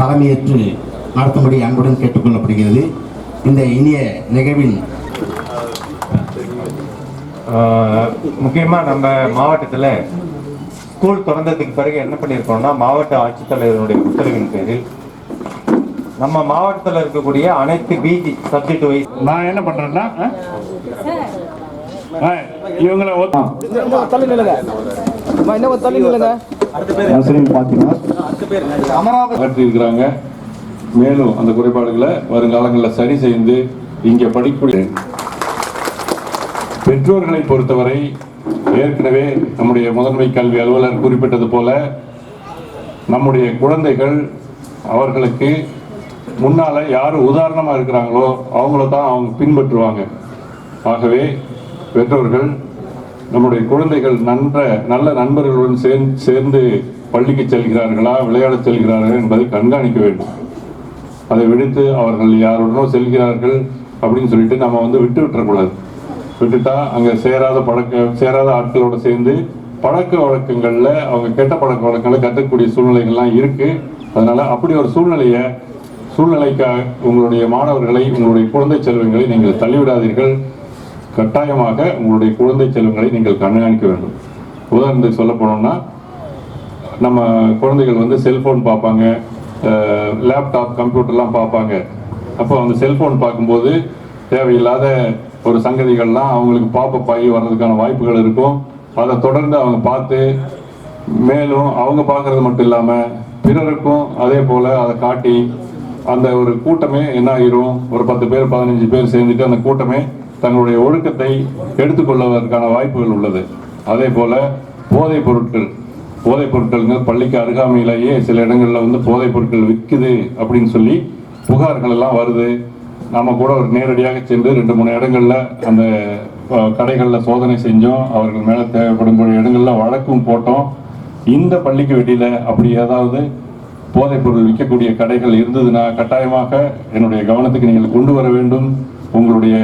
தலைமையேற்று நடத்தும்படி அன்புடன் கேட்டுக்கொள்ளப்படுகிறது இந்த இனிய நிகழ்வின் முக்கியமாக நம்ம மாவட்டத்தில் ஸ்கூல் திறந்ததுக்கு பிறகு என்ன பண்ணியிருக்கோம்னா மாவட்ட ஆட்சித்தலைவருடைய உத்தரவின் பேரில் நம்ம மாவட்டத்தில் இருக்கக்கூடிய அனைத்து பிஜி சப்ஜெக்ட் வைஸ் நான் என்ன? ஆ, இவங்களை ஒத்- தள்ளி நில்லுங்க அம்மா, இன்னும் தள்ளி நில்லுங்க அகற்றி இருக்கிறாங்க மேலும் அந்த குறைபாடுகளை வருங்காலங்களில் சரி செய்து இங்கே படிக்கக்கூடிய பெற்றோர்களை பொறுத்தவரை ஏற்கனவே நம்முடைய முதன்மை கல்வி அலுவலர் குறிப்பிட்டது போல நம்முடைய குழந்தைகள் அவர்களுக்கு முன்னால யார் உதாரணமா இருக்கிறாங்களோ அவங்கள தான் அவங்க பின்பற்றுவாங்க. ஆகவே பெற்றோர்கள் நம்முடைய குழந்தைகள் நன்ற நல்ல நண்பர்களுடன் சேர்ந்து சேர்ந்து பள்ளிக்கு செல்கிறார்களா விளையாடச் செல்கிறார்கள் என்பதை கண்காணிக்க வேண்டும். அதை விடுத்து அவர்கள் யாருடனோ செல்கிறார்கள் அப்படின்னு சொல்லிட்டு நம்ம வந்து விட்டு விட்டுறக்கூடாது. விட்டுட்டா அங்கே சேராத பழக்க சேராத ஆட்களோட சேர்ந்து பழக்க வழக்கங்களில் அவங்க கெட்ட பழக்க வழக்கங்களை கற்றுக்கூடிய சூழ்நிலைகள்லாம் இருக்குது அதனால் அப்படி ஒரு சூழ்நிலையை சூழ்நிலைக்காக உங்களுடைய மாணவர்களை உங்களுடைய குழந்தை செல்வங்களை நீங்கள் தள்ளிவிடாதீர்கள். கட்டாயமாக உங்களுடைய குழந்தை செல்வங்களை நீங்கள் கண்காணிக்க வேண்டும். உதாரணத்துக்கு சொல்ல போனோம்னா நம்ம குழந்தைகள் வந்து செல்போன் பார்ப்பாங்க லேப்டாப் கம்ப்யூட்டர்லாம் பார்ப்பாங்க. அப்போ அந்த செல்போன் பார்க்கும்போது தேவையில்லாத ஒரு சங்கதிகள்லாம் அவங்களுக்கு பாப்பப் ஆகி வர்றதுக்கான வாய்ப்புகள் இருக்கும். அதை தொடர்ந்து அவங்க பார்த்து மேலும் அவங்க பார்க்கறது மட்டும் இல்லாமல் பிறருக்கும் அதே போல் அதை காட்டி அந்த ஒரு கூட்டமே என்ன ஆகிரும் ஒரு பத்து பேர் பதினஞ்சு பேர் சேர்ந்துட்டு அந்த கூட்டமே தங்களுடைய ஒழுக்கத்தை எடுத்துக்கொள்வதற்கான வாய்ப்புகள் உள்ளது. அதே போல போதைப் பொருட்கள் போதைப் பொருட்கள்ங்க பள்ளிக்கு அருகாமையிலேயே சில இடங்களில் வந்து போதைப் பொருட்கள் விற்குது அப்படின்னு சொல்லி புகார்கள் எல்லாம் வருது. நாம் கூட ஒரு நேரடியாக சென்று ரெண்டு மூணு இடங்களில் அந்த கடைகளில் சோதனை செஞ்சோம். அவர்கள் மேலே தேவைப்படும் இடங்களில் வழக்கும் போட்டோம். இந்த பள்ளிக்கு வெளியில அப்படி ஏதாவது போதைப் பொருள் விற்கக்கூடிய கடைகள் இருந்ததுன்னா கட்டாயமாக என்னுடைய கவனத்துக்கு நீங்கள் கொண்டு வர வேண்டும். உங்களுடைய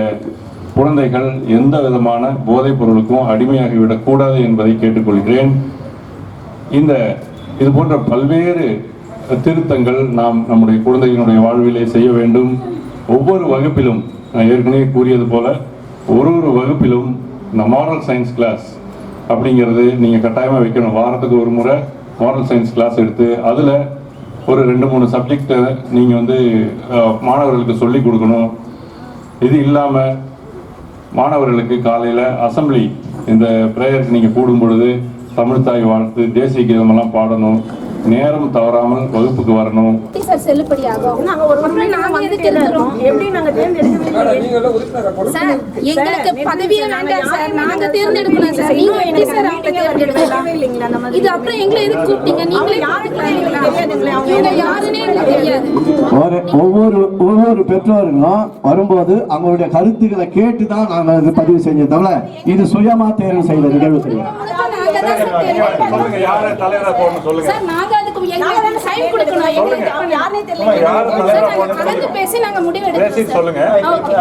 குழந்தைகள் எந்த விதமான போதைப் பொருளுக்கும் அடிமையாகிவிடக்கூடாது என்பதை கேட்டுக்கொள்கிறேன். இந்த இது போன்ற பல்வேறு திருத்தங்கள் நாம் நம்முடைய குழந்தைகளுடைய வாழ்விலே செய்ய வேண்டும். ஒவ்வொரு வகுப்பிலும் நான் ஏற்கனவே கூறியது போல ஒரு ஒரு வகுப்பிலும் இந்த மாரல் சயின்ஸ் கிளாஸ் அப்படிங்கிறது நீங்கள் கட்டாயமாக வைக்கணும். வாரத்துக்கு ஒரு முறை மாரல் சயின்ஸ் கிளாஸ் எடுத்து அதில் ஒரு ரெண்டு மூணு சப்ஜெக்டை நீங்கள் வந்து மாணவர்களுக்கு சொல்லி கொடுக்கணும். இது இல்லாமல் மாணவர்களுக்கு காலையில் அசெம்பிளி இந்த ப்ரேயருக்கு நீங்கள் கூடும் பொழுது தமிழ் வாழ்த்து தேசிய கீதமெல்லாம் பாடணும். நேரம் தவறாமல் வகுப்புக்கு வரணும். எப்படி சார் செல்லுபடியாகும் நாங்க ஒரு அப்புறம் நாங்க நாங்க எதுக்கு வந்துட்டே இருக்கிறோம் இருக்கோம் எப்படி நாங்க தேர்ந்தெடுக்கவே சார் எங்களுக்கு பதவியே வேண்டாம் சார்? நாங்க தேர்ந்தெடுக்கணும் சார். நீங்க எப்படி சார் அவங்க தேர்ந்தெடுக்கலாம் இல்லைங்களா நம்ம இது அப்புறம் எங்களை எதுக்கு கூப்பிட்டீங்க? நீங்களே இவங்க யாருன்னே தெரியாது. ஒரு ஒவ்வொரு ஒவ்வொரு பெற்றோர்களும் வரும்போது அவங்களுடைய கருத்துக்களை கேட்டு தான் நாங்கள் பதிவு செஞ்சோம் தவிர இது சுயமா தேர்வு செய்த நிகழ்வு கிடையாது. சொல்லுங்க யாரை தலைவரா போடணும் சொல்லுங்க சார் நாங்க அதுக்கு எங்களுக்கு சைன் கொடுக்கணும் எங்களுக்கு யாருனே யாரை தலைவரா போடணும் பேசி நாங்க முடிவு சொல்லுங்க ஓகே